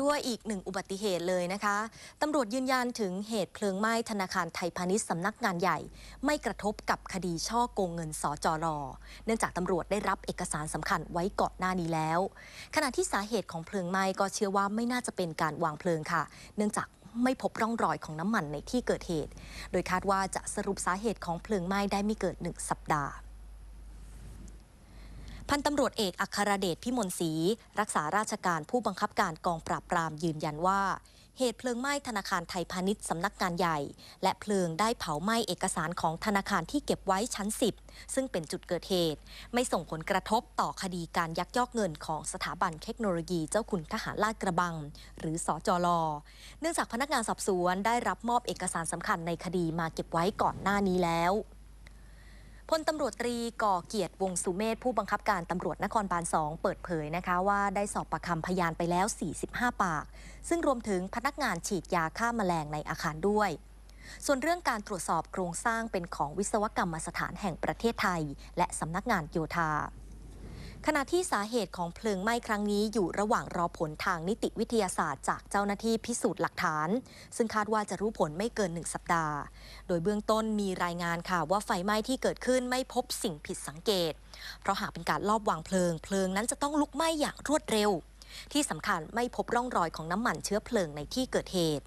ด้วยอีกหนึ่งอุบัติเหตุเลยนะคะ ตำรวจยืนยันถึงเหตุเพลิงไหม้ธนาคารไทยพาณิชย์สำนักงานใหญ่ ไม่กระทบกับคดีช่อโกงเงินสจรเนื่องจากตำรวจได้รับเอกสารสำคัญไว้ก่อนหน้านี้แล้ว ขณะที่สาเหตุของเพลิงไหม้ก็เชื่อว่าไม่น่าจะเป็นการวางเพลิงค่ะ เนื่องจากไม่พบร่องรอยของน้ำมันในที่เกิดเหตุ โดยคาดว่าจะสรุปสาเหตุของเพลิงไหม้ได้ไม่เกินหนึ่งสัปดาห์ พันตำรวจเอกอัครเดชพิมลศรีรักษาราชการผู้บังคับการกองปราบปรามยืนยันว่า เหตุเพลิงไหม้ธนาคารไทยพาณิชย์สำนักงานใหญ่ และเพลิงได้เผาไหม้เอกสารของธนาคารที่เก็บไว้ชั้น 10 ซึ่งเป็นจุดเกิดเหตุ ไม่ส่งผลกระทบต่อคดีการยักยอกเงินของสถาบันเทคโนโลยีเจ้าคุณทหารลาดกระบัง หรือสอจลเนื่องจากพนักงานสอบสวนได้รับมอบเอกสารสำคัญในคดีมาเก็บไว้ก่อนหน้านี้แล้ว พลตำรวจตรีก่อเกียรติวงสุเมธผู้บังคับการตำรวจนครบาล 2 เปิดเผยนะคะว่าได้สอบปากคำพยานไปแล้ว 45 ปาก ซึ่งรวมถึงพนักงานฉีดยาฆ่าแมลงในอาคารด้วย ส่วนเรื่องการตรวจสอบโครงสร้างเป็นของวิศวกรรมสถานแห่งประเทศไทย และสำนักงานโยธา ขณะที่สาเหตุของเพลิงไหม้ครั้งนี้อยู่ระหว่างรอผลทางนิติวิทยาศาสตร์ จากเจ้าหน้าที่พิสูจน์หลักฐาน ซึ่งคาดว่าจะรู้ผลไม่เกินหนึ่งสัปดาห์ โดยเบื้องต้นมีรายงานค่ะว่าไฟไหม้ที่เกิดขึ้นไม่พบสิ่งผิดสังเกต เพราะหากเป็นการลอบวางเพลิง เพลิงนั้นจะต้องลุกไหม้อย่างรวดเร็ว ที่สำคัญไม่พบร่องรอยของน้ำมันเชื้อเพลิงในที่เกิดเหตุ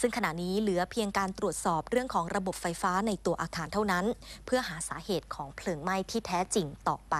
ซึ่งขณะนี้เหลือเพียงการตรวจสอบเรื่องของระบบไฟฟ้าในตัวอาคารเท่านั้น เพื่อหาสาเหตุของเพลิงไหม้ที่แท้จริงต่อไป